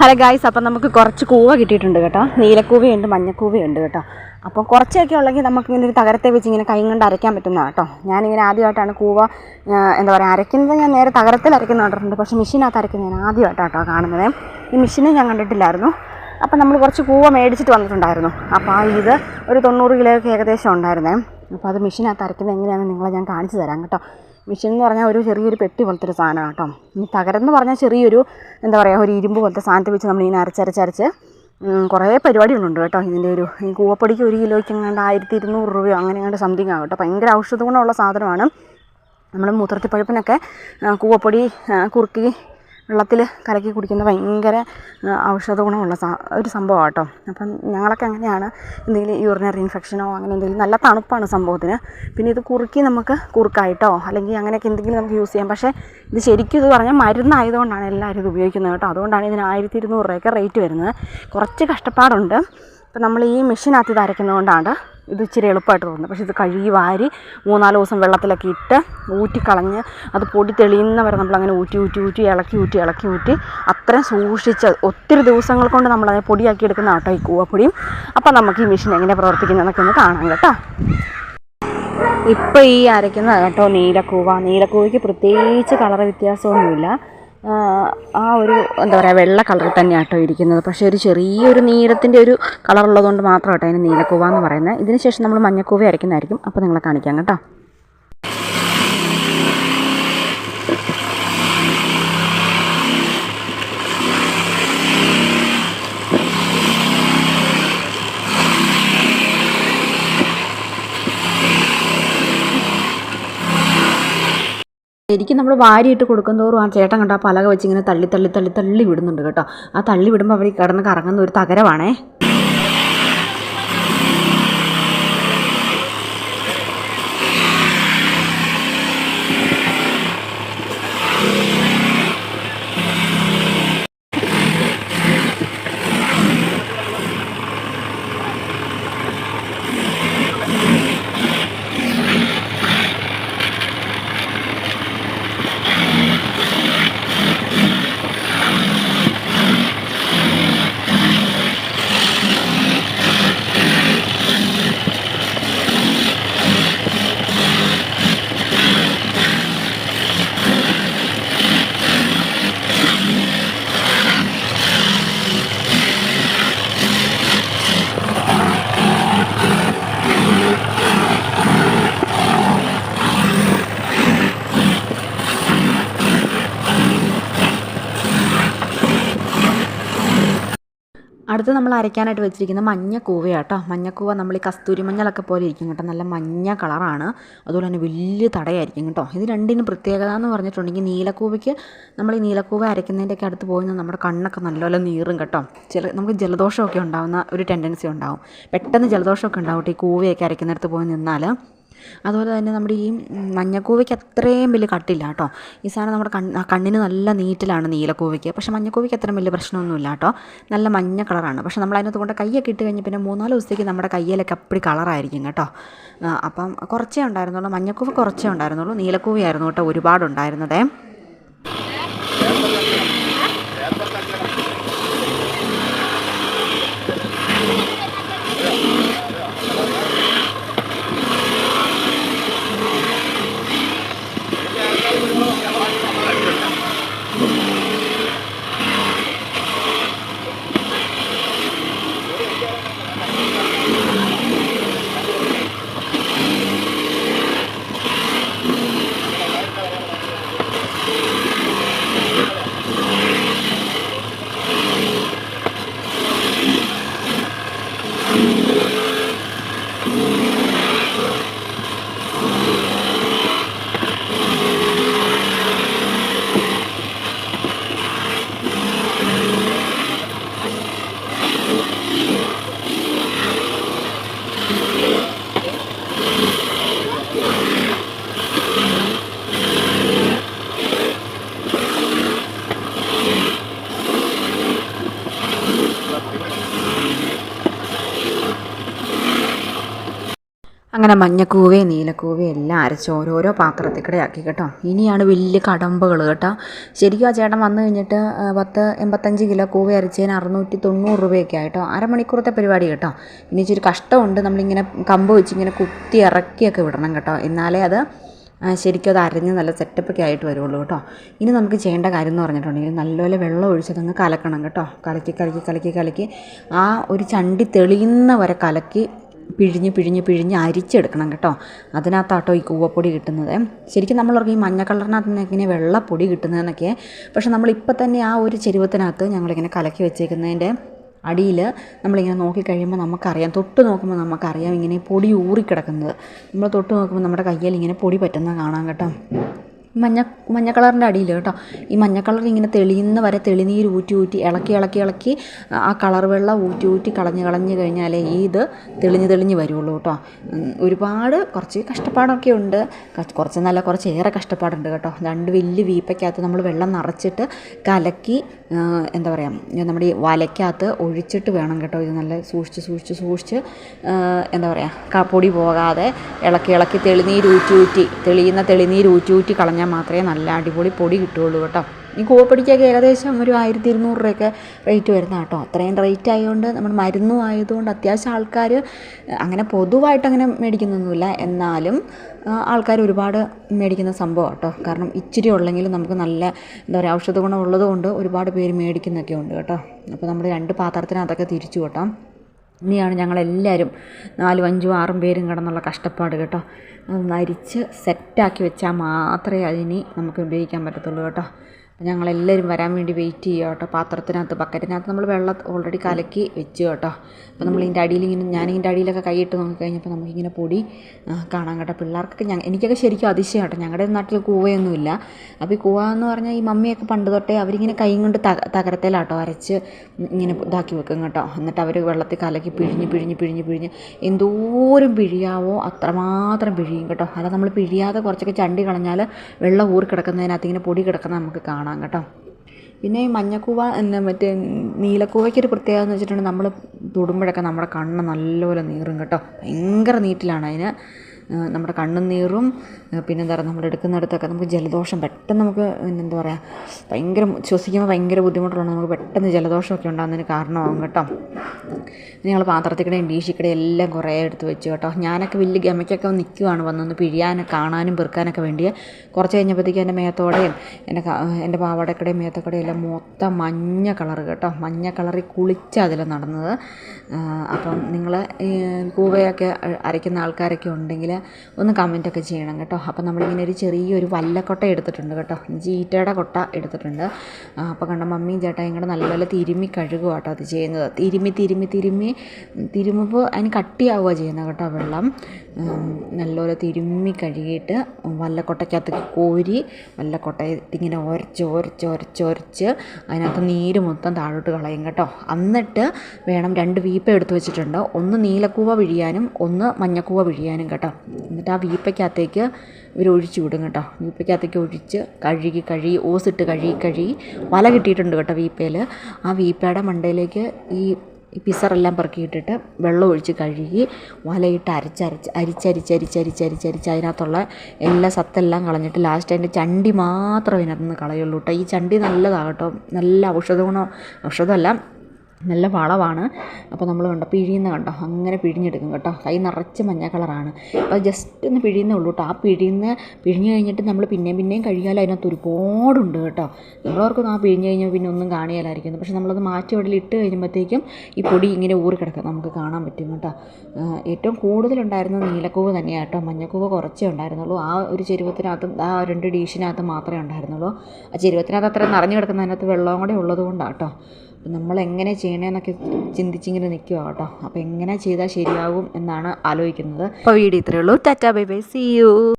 Hello guys അപ്പം നമുക്ക് കുറച്ച് കൂവ കിട്ടിയിട്ടുണ്ട് കേട്ടോ. നീലക്കൂവയുണ്ട് മഞ്ഞക്കൂവയുണ്ട് കേട്ടോ. അപ്പോൾ കുറച്ചൊക്കെ ഉള്ളെങ്കിൽ നമുക്ക് ഇങ്ങനെ ഒരു തകരത്തെ വെച്ച് ഇങ്ങനെ കൈ കൊണ്ട് അരയ്ക്കാൻ പറ്റുന്നതാണ് കേട്ടോ. ഞാനിങ്ങനെ ആദ്യമായിട്ടാണ് കൂവ എന്താ പറയുക അരയ്ക്കുന്നത്. ഞാൻ നേരെ തകരത്തിൽ അരയ്ക്കുന്ന കണ്ടിട്ടുണ്ട്. പക്ഷേ മെഷീനകത്ത് അരയ്ക്കുന്നത് ഞാൻ ആദ്യമായിട്ടാണ് കേട്ടോ കാണുന്നത്. ഈ മെഷീനെ ഞാൻ കണ്ടിട്ടില്ലായിരുന്നു. അപ്പം നമ്മൾ കുറച്ച് കൂവ മേടിച്ചിട്ട് വന്നിട്ടുണ്ടായിരുന്നു. അപ്പോൾ ആ ഇത് ഒരു തൊണ്ണൂറ് കിലോയൊക്കെ ഏകദേശം ഉണ്ടായിരുന്നേ. അപ്പോൾ അത് മെഷീനകത്ത് അരയ്ക്കുന്നത് എങ്ങനെയാണെന്ന് നിങ്ങളെ ഞാൻ കാണിച്ചു തരാം കേട്ടോ. മെഷീൻ എന്ന് പറഞ്ഞാൽ ഒരു ചെറിയൊരു പെട്ടി പോലത്തെ ഒരു സാധനമാണ് കേട്ടോ. ഈ തകരം എന്ന് പറഞ്ഞാൽ ചെറിയൊരു എന്താ പറയുക ഒരു ഇരുമ്പ് പോലത്തെ സാധനത്തെ വെച്ച് നമ്മളിങ്ങനെ അരച്ചരച്ചരച്ച് ഉം, കുറേ പരിപാടികളുണ്ട് കേട്ടോ. ഇതിന്റെ ഒരു ഈ കൂവപ്പൊടിക്ക് ഒരു കിലോയ്ക്ക് എങ്ങാണ്ട് ആയിരത്തി ഇരുന്നൂറ് രൂപയോ അങ്ങനെ എങ്ങാണ്ട് സംതിങ് ആകും കേട്ടോ. ഭയങ്കര ഔഷധ ഗുണമുള്ള സാധനമാണ്. നമ്മൾ മൂത്രത്തിപ്പഴുപ്പിനൊക്കെ കൂവപ്പൊടി കുറുക്കി വെള്ളത്തിൽ കലക്കി കുടിക്കുന്ന ഭയങ്കര ഔഷധ ഗുണമുള്ള ഒരു സംഭവമാണ് കേട്ടോ അപ്പം ഞങ്ങളൊക്കെ അങ്ങനെയാണ് എന്തെങ്കിലും യൂറിനറി ഇൻഫെക്ഷനോ അങ്ങനെ എന്തെങ്കിലും നല്ല തണുപ്പാണ് സംഭവത്തിന്. പിന്നെ ഇത് കുറുക്കി നമുക്ക് കുറുക്കായിട്ടോ അല്ലെങ്കിൽ അങ്ങനെയൊക്കെ എന്തെങ്കിലും നമുക്ക് യൂസ് ചെയ്യാം. പക്ഷേ ഇത് ശരിക്കും ഇത് പറഞ്ഞാൽ മരുന്നായതുകൊണ്ടാണ് എല്ലാവരും ഇത് ഉപയോഗിക്കുന്നത് കേട്ടോ. അതുകൊണ്ടാണ് ഇതിന് ആയിരത്തി ഇരുന്നൂറ് രൂപയൊക്കെ റേറ്റ് വരുന്നത്. കുറച്ച് കഷ്ടപ്പാടുണ്ട്. ഇപ്പം നമ്മൾ ഈ മെഷീനകത്ത് ഇത് അരയ്ക്കുന്നതുകൊണ്ടാണ് ഇത് ഇച്ചിരി എളുപ്പമായിട്ട് തോന്നുന്നത്. പക്ഷേ ഇത് കഴുകി വാരി മൂന്നാൽ ദിവസം വെള്ളത്തിലൊക്കെ ഇട്ട് ഊറ്റിക്കളഞ്ഞ് അത് പൊടി തെളിയുന്നവരെ നമ്മളങ്ങനെ ഊറ്റി ഊറ്റി ഊറ്റി ഇളക്കി ഊറ്റി ഇളക്കി ഊറ്റി അത്രയും സൂക്ഷിച്ച് ഒത്തിരി ദിവസങ്ങൾ കൊണ്ട് നമ്മളതിനെ പൊടിയാക്കി എടുക്കുന്ന ആട്ടോ ഈ കൂവപ്പൊടിയും. അപ്പം നമുക്ക് ഈ മെഷീൻ എങ്ങനെ പ്രവർത്തിക്കുന്നതെന്നൊക്കെ ഒന്ന് കാണാം കേട്ടോ. ഇപ്പോൾ ഈ അരയ്ക്കുന്ന കേട്ടോ നീലക്കൂവ. നീലക്കൂവയ്ക്ക് പ്രത്യേകിച്ച് കളർ വ്യത്യാസമൊന്നുമില്ല. ആ, ഒരു എന്താ പറയുക വെള്ള കളറിൽ തന്നെയാണ് കേട്ടോ ഇരിക്കുന്നത്. പക്ഷേ ഒരു ചെറിയൊരു നീലത്തിന്റെ ഒരു കളർ ഉള്ളതുകൊണ്ട് മാത്രം കേട്ടോ അതിന് നീലക്കൂവ എന്ന് പറയുന്നത്. ഇതിന് ശേഷം നമ്മൾ മഞ്ഞക്കൂവ അരയ്ക്കുന്നതായിരിക്കും. അപ്പോൾ നിങ്ങളെ കാണിക്കാം കേട്ടോ. ശരിക്കും നമ്മൾ വാരിയിട്ട് കൊടുക്കുന്തോറും ആ ചേട്ടൻ കണ്ട പലക വെച്ച് ഇങ്ങനെ തള്ളി തള്ളി തള്ളി തള്ളി വിടുന്നുണ്ട് കേട്ടോ. ആ തള്ളി വിടുമ്പോൾ അവർ കിടന്ന് കറങ്ങുന്ന ഒരു തകരമാണേ. അടുത്ത് നമ്മൾ അരയ്ക്കാനായിട്ട് വെച്ചിരിക്കുന്ന മഞ്ഞക്കൂവയാണ് കേട്ടോ മഞ്ഞക്കൂവ നമ്മൾ ഈ കസ്തൂരി മഞ്ഞളൊക്കെ പോലെ ഇരിക്കും കേട്ടോ. നല്ല മഞ്ഞ കളറാണ്. അതുപോലെ തന്നെ വലിയ തടയായിരിക്കും കേട്ടോ. ഇത് രണ്ടിനും പ്രത്യേകത എന്ന് പറഞ്ഞിട്ടുണ്ടെങ്കിൽ നീലക്കൂവയ്ക്ക് നമ്മൾ ഈ നീലക്കൂവ അരയ്ക്കുന്നതിന്റെയൊക്കെ അടുത്ത് പോയി നമ്മുടെ കണ്ണൊക്കെ നല്ലപോലെ നീറും കേട്ടോ. ചില നമുക്ക് ജലദോഷമൊക്കെ ഉണ്ടാകുന്ന ഒരു ടെൻഡൻസി ഉണ്ടാവും. പെട്ടെന്ന് ജലദോഷമൊക്കെ ഉണ്ടാവും ഈ കൂവയൊക്കെ അരയ്ക്കുന്നിടത്ത് പോയി നിന്നാൽ. അതുപോലെ തന്നെ നമ്മുടെ ഈ മഞ്ഞക്കൂവയ്ക്ക് അത്രയും വലിയ കട്ടില്ല കേട്ടോ. ഈ സാധനം നമ്മുടെ കണ്ണ് കണ്ണിന് നല്ല നീറ്റിലാണ് നീലക്കൂവയ്ക്ക്. പക്ഷേ മഞ്ഞക്കൂവയ്ക്ക് അത്രയും വലിയ പ്രശ്നമൊന്നുമില്ല കേട്ടോ. നല്ല മഞ്ഞ കളറാണ്. പക്ഷേ നമ്മൾ അതിനകത്ത് കൊണ്ട് കൈയൊക്കെ ഇട്ട് കഴിഞ്ഞ് പിന്നെ മൂന്നാൽ ദിവസത്തേക്ക് നമ്മുടെ കയ്യിലൊക്കെ അപ്പടി കളറായിരിക്കും കേട്ടോ. അപ്പം കുറച്ചേ ഉണ്ടായിരുന്നുള്ളൂ. മഞ്ഞക്കൂവ കുറച്ചേ ഉണ്ടായിരുന്നുള്ളൂ. നീലക്കൂവയായിരുന്നു കേട്ടോ ഒരുപാടുണ്ടായിരുന്നതേ. അങ്ങനെ മഞ്ഞക്കൂവയും നീലക്കൂവയും എല്ലാം അരച്ച് ഓരോരോ പാത്രത്തിൽ കൂടെ ആക്കി കേട്ടോ. ഇനിയാണ് വലിയ കടമ്പകൾ കേട്ടോ. ശരിക്കും ആ ചേട്ടൻ വന്നു കഴിഞ്ഞിട്ട് പത്ത് എൺപത്തഞ്ച് കിലോ കൂവ അരച്ചതിന് അറുന്നൂറ്റി തൊണ്ണൂറ് രൂപയൊക്കെ ആയിട്ടോ. അരമണിക്കൂറത്തെ പരിപാടി കേട്ടോ. ഇനി ഇച്ചിരി കഷ്ടമുണ്ട് നമ്മളിങ്ങനെ കമ്പ് വെച്ച് ഇങ്ങനെ കുത്തി ഇറക്കിയൊക്കെ വിടണം കേട്ടോ. എന്നാലേ അത് ശരിക്കും അത് അരഞ്ഞ് നല്ല സെറ്റപ്പൊക്കെ ആയിട്ട് വരുള്ളൂ കേട്ടോ. ഇനി നമുക്ക് ചെയ്യേണ്ട കാര്യം എന്ന് പറഞ്ഞിട്ടുണ്ടെങ്കിൽ നല്ലപോലെ വെള്ളം ഒഴിച്ചതങ്ങ് കലക്കണം കേട്ടോ. കലക്കി കലക്കി കലക്കി കലക്കി ആ ഒരു ചണ്ടി തെളിയുന്ന വരെ കലക്കി പിഴിഞ്ഞ് പിഴിഞ്ഞ് പിഴിഞ്ഞ് അരിച്ചെടുക്കണം കേട്ടോ. അതിനകത്താട്ടോ ഈ കൂവപ്പൊടി കിട്ടുന്നത്. ശരിക്കും നമ്മളോർക്ക് ഈ മഞ്ഞ കളറിനകത്ത് ഇങ്ങനെ വെള്ളപ്പൊടി കിട്ടുന്നതെന്നൊക്കെ. പക്ഷെ നമ്മളിപ്പോൾ തന്നെ ആ ഒരു ചെരുവത്തിനകത്ത് ഞങ്ങളിങ്ങനെ കലക്കി വെച്ചേക്കുന്നതിന്റെ അടിയിൽ നമ്മളിങ്ങനെ നോക്കിക്കഴിയുമ്പോൾ നമുക്കറിയാം തൊട്ട് നോക്കുമ്പോൾ നമുക്കറിയാം ഇങ്ങനെ പൊടി ഊറിക്കിടക്കുന്നത്. നമ്മൾ തൊട്ട് നോക്കുമ്പോൾ നമ്മുടെ കയ്യിൽ ഇങ്ങനെ പൊടി പറ്റുന്നത് കാണാം കേട്ടോ. മഞ്ഞ മഞ്ഞ കളറിന്റെ അടിയിൽ കേട്ടോ. ഈ മഞ്ഞ കളർ ഇങ്ങനെ തെളിയുന്ന വരെ തെളിനീര് ഊറ്റി ഊറ്റി ഇളക്കി ഇളക്കി ഇളക്കി ആ കളർ വെള്ളം ഊറ്റി ഊറ്റി കളഞ്ഞ് കളഞ്ഞ് കഴിഞ്ഞാലേ ഈ ഇത് തെളിഞ്ഞ് തെളിഞ്ഞ് വരുള്ളൂ കേട്ടോ. ഒരുപാട് കുറച്ച് കഷ്ടപ്പാടൊക്കെ ഉണ്ട്. കുറച്ച് നല്ല കുറച്ച് ഏറെ കഷ്ടപ്പാടുണ്ട് കേട്ടോ. രണ്ട് വലിയ വീപ്പയ്ക്കകത്ത് നമ്മൾ വെള്ളം നിറച്ചിട്ട് കലക്കി എന്താ പറയുക നമ്മുടെ ഈ വലയ്ക്കകത്ത് ഒഴിച്ചിട്ട് വേണം കേട്ടോ ഇത് നല്ല സൂക്ഷിച്ച് സൂക്ഷിച്ച് സൂക്ഷിച്ച് എന്താ പറയുക പൊടി പോകാതെ ഇളക്കി ഇളക്കി തെളിനീര് ഊറ്റി തെളിയുന്ന തെളിനീര് ഊറ്റി ഊറ്റി കളഞ്ഞാൽ മാത്രമേ നല്ല അടിപൊളി പൊടി കിട്ടുകയുള്ളൂ കേട്ടോ. ഈ കോപ്പടിക്കൊക്കെ ഏകദേശം ഒരു ആയിരത്തി ഇരുന്നൂറ് രൂപയൊക്കെ റേറ്റ് വരുന്ന കേട്ടോ. അത്രയും റേറ്റ് ആയതുകൊണ്ട് നമ്മൾ മരുന്നും ആയതുകൊണ്ട് അത്യാവശ്യം ആൾക്കാർ അങ്ങനെ പൊതുവായിട്ട് അങ്ങനെ മേടിക്കുന്നൊന്നുമില്ല. എന്നാലും ആൾക്കാർ ഒരുപാട് മേടിക്കുന്ന സംഭവം കേട്ടോ. കാരണം ഇച്ചിരി ഉള്ളെങ്കിലും നമുക്ക് നല്ല എന്താ പറയുക ഔഷധ ഗുണം ഉള്ളതുകൊണ്ട് ഒരുപാട് പേര് മേടിക്കുന്നൊക്കെ ഉണ്ട് കേട്ടോ. അപ്പോൾ നമ്മൾ രണ്ട് പാത്രത്തിനകത്തൊക്കെ തിരിച്ചു കേട്ടോ. ഇനിയാണ് ഞങ്ങളെല്ലാവരും നാലും അഞ്ചും ആറും പേരും കിടന്നുള്ള കഷ്ടപ്പാട് കേട്ടോ. നരിച്ച് സെറ്റാക്കി വെച്ചാൽ മാത്രമേ അതിനി നമുക്ക് ഉപയോഗിക്കാൻ പറ്റത്തുള്ളൂ കേട്ടോ. അപ്പോൾ ഞങ്ങളെല്ലാവരും വരാൻ വേണ്ടി വെയിറ്റ് ചെയ്യുക കേട്ടോ. പാത്രത്തിനകത്ത് ബക്കറ്റിനകത്ത് നമ്മൾ വെള്ളം ഓൾറെഡി കലക്കി വെച്ചു കേട്ടോ. അപ്പോൾ നമ്മൾ ഇതിന്റെ അടിയിൽ ഇങ്ങനെ ഞാനിതിന്റെ അടിയിലൊക്കെ കൈയിട്ട് നോക്കിക്കഴിഞ്ഞപ്പോൾ നമുക്കിങ്ങനെ പൊടി കാണാൻ കേട്ടോ. പിള്ളേർക്കൊക്കെ ഞങ്ങൾ എനിക്കൊക്കെ ശരിക്കും അതിശയം കേട്ടോ. ഞങ്ങളുടെ നാട്ടിൽ കൂവയൊന്നുമില്ല. അപ്പോൾ ഈ കൂവ എന്ന് പറഞ്ഞാൽ ഈ മമ്മിയൊക്കെ പണ്ട് തൊട്ടേ അവരിങ്ങനെ കൈ കൊണ്ട് തക തകരത്തേലാട്ടോ അരച്ച് ഇങ്ങനെ ഇതാക്കി വെക്കും കേട്ടോ. എന്നിട്ട് അവർ വെള്ളത്തിൽ കലക്കി പിഴിഞ്ഞ് പിഴിഞ്ഞ് പിഴിഞ്ഞ് പിഴിഞ്ഞ് എന്തോരം പിഴിയാവോ അത്രമാത്രം പിഴിയും കേട്ടോ. അല്ല നമ്മൾ പിഴിയാതെ കുറച്ചൊക്കെ ചണ്ടി കളഞ്ഞാൽ വെള്ളം ഊറി കിടക്കുന്നതിനകത്ത് ഇങ്ങനെ പൊടി കിടക്കുന്നത് നമുക്ക് കാണാം. കേട്ടോ. പിന്നെ ഈ മഞ്ഞക്കൂവ എന്ന മറ്റേ നീലക്കൂവയ്ക്കൊരു പ്രത്യേകത എന്ന് വെച്ചിട്ടുണ്ടെങ്കിൽ നമ്മൾ തൊടുമ്പോഴൊക്കെ നമ്മുടെ കണ്ണ് നല്ലപോലെ നീറും കേട്ടോ. ഭയങ്കര നീറ്റിലാണ് അതിന്. നമ്മുടെ കണ്ണുനീറും പിന്നെ എന്താ പറയുക നമ്മൾ എടുക്കുന്നിടത്തൊക്കെ നമുക്ക് ജലദോഷം പെട്ടെന്ന് നമുക്ക് എന്താ പറയുക ഭയങ്കര ശ്വസിക്കുമ്പോൾ ഭയങ്കര ബുദ്ധിമുട്ടുള്ള നമുക്ക് പെട്ടെന്ന് ജലദോഷമൊക്കെ ഉണ്ടാകുന്നതിന് കാരണമാകും കേട്ടോ. ഞങ്ങൾ പാത്രത്തിക്കടയും ഡീഷിക്കടയും എല്ലാം കുറേ എടുത്ത് വെച്ചു കേട്ടോ. ഞാനൊക്കെ വലിയ ഗമയ്ക്കൊക്കെ നിൽക്കുവാണ് വന്നൊന്ന് പിഴിയാൻ കാണാനും പെറുക്കാനൊക്കെ വേണ്ടി. കുറച്ച് കഴിഞ്ഞപ്പോഴത്തേക്കും എന്റെ മേത്തോടെയും എന്റെ എന്റെ പാവാടക്കടയും മേത്തക്കടയും എല്ലാം മൊത്തം മഞ്ഞ കളർ കേട്ടോ. മഞ്ഞ കളറിൽ കുളിച്ച അതിൽ നടന്നത്. അപ്പം നിങ്ങൾ കൂവയൊക്കെ അരയ്ക്കുന്ന ആൾക്കാരൊക്കെ ഉണ്ടെങ്കിൽ ഒന്ന് കമന്റൊക്കെ ചെയ്യണം കേട്ടോ. അപ്പോൾ നമ്മളിങ്ങനെ ഒരു ചെറിയൊരു വല്ലക്കൊട്ട എടുത്തിട്ടുണ്ട് കേട്ടോ. ജീറ്റയുടെ കൊട്ട എടുത്തിട്ടുണ്ട്. അപ്പോൾ കണ്ട മമ്മിയും ചേട്ടായും കൂടെ നല്ലപോലെ തിരുമ്മി കഴുകുക കേട്ടോ അത് ചെയ്യുന്നത്. തിരുമ്മി തിരുമ്മി തിരുമ്മി തിരുമ്പോൾ അതിന് കട്ടിയാവുക ചെയ്യുന്നത് കേട്ടോ വെള്ളം. നല്ലപോലെ തിരുമ്മി കഴുകിയിട്ട് വല്ലക്കൊട്ടയ്ക്കകത്ത് കോരി വല്ലക്കൊട്ടയത്ത് ഇങ്ങനെ ഒരച്ച് ഒരച്ച് ഒരച്ച് ഒരച്ച് അതിനകത്ത് നീര് മൊത്തം താഴോട്ട് കളയും കേട്ടോ. എന്നിട്ട് വേണം രണ്ട് വീപ്പ എടുത്ത് വെച്ചിട്ടുണ്ട്. ഒന്ന് നീലക്കൂവ പിഴിയാനും ഒന്ന് മഞ്ഞക്കൂവ പിഴിയാനും കേട്ടോ. എന്നിട്ട് ആ വീപ്പയ്ക്കകത്തേക്ക് ഇവർ ഒഴിച്ചു വിടും കേട്ടോ. വീപ്പയ്ക്കകത്തേക്ക് ഒഴിച്ച് കഴുകി കഴുകി ഓസിട്ട് കഴുകി കഴുകി വല കിട്ടിയിട്ടുണ്ട് കേട്ടോ വീപ്പയിൽ ആ വീപ്പയുടെ മണ്ടയിലേക്ക് ഈ ഈ പിസറെല്ലാം പെറുക്കിയിട്ടിട്ട് വെള്ളം ഒഴിച്ച് കഴുകി വലയിട്ട് അരച്ചരച്ച് അരിച്ചരിച്ചരിച്ചരിച്ചരിച്ചരിച്ച് അതിനകത്തുള്ള എല്ലാ സത്തെല്ലാം കളഞ്ഞിട്ട് ലാസ്റ്റ് അതിന്റെ ചണ്ടി മാത്രം ഇതിനകത്ത് നിന്ന് കളയുള്ളൂ കേട്ടോ. ഈ ചണ്ടി നല്ലതാണ് കേട്ടോ. നല്ല ഔഷധ ഗുണം ഔഷധമല്ല നല്ല വളമാണ് അപ്പോൾ നമ്മൾ കണ്ടോ പിഴിയുന്ന കണ്ടോ? അങ്ങനെ പിഴിഞ്ഞെടുക്കും കേട്ടോ. കൈ നിറച്ച് മഞ്ഞ കളറാണ്. അപ്പോൾ ജസ്റ്റ് ഒന്ന് പിഴിയുന്നേ ഉള്ളൂ കേട്ടോ. ആ പിഴിയുന്ന പിഴിഞ്ഞ് കഴിഞ്ഞിട്ട് നമ്മൾ പിന്നെയും പിന്നെയും കഴുകിയാൽ അതിനകത്ത് ഒരുപാടുണ്ട് കേട്ടോ. നമ്മളവർക്കൊന്നും ആ പിഴിഞ്ഞ് കഴിഞ്ഞാൽ പിന്നെ ഒന്നും കാണിയാലായിരിക്കും പക്ഷെ നമ്മളത് മാറ്റി അവിടെ ഇട്ട് കഴിയുമ്പോഴത്തേക്കും ഈ പൊടി ഇങ്ങനെ ഊറി കിടക്കുക നമുക്ക് കാണാൻ പറ്റും കേട്ടോ. ഏറ്റവും കൂടുതലുണ്ടായിരുന്നത് നീലക്കൂവ് തന്നെയാണ് കേട്ടോ. മഞ്ഞക്കൂവ് കുറച്ചേ ഉണ്ടായിരുന്നുള്ളൂ. ആ ഒരു ചെരുവത്തിനകത്തും ആ രണ്ട് ഡീഷിനകത്ത് മാത്രമേ ഉണ്ടായിരുന്നുള്ളൂ. ആ ചെരുവത്തിനകത്ത് അത്ര നിറഞ്ഞു കിടക്കുന്നതിനകത്ത് വെള്ളവും കൂടെ ഉള്ളത് കൊണ്ടാണ് കേട്ടോ. അപ്പം നമ്മൾ എങ്ങനെ ചെയ്യണമെന്നൊക്കെ ചിന്തിച്ചിങ്ങനെ നിൽക്കുക കേട്ടോ അപ്പോൾ എങ്ങനെ ചെയ്താൽ ശരിയാകും എന്നാണ് ആലോചിക്കുന്നത്. അപ്പോൾ വീഡിയോ ഇത്രയേ ഉള്ളൂ. Ta ta bye bye. See you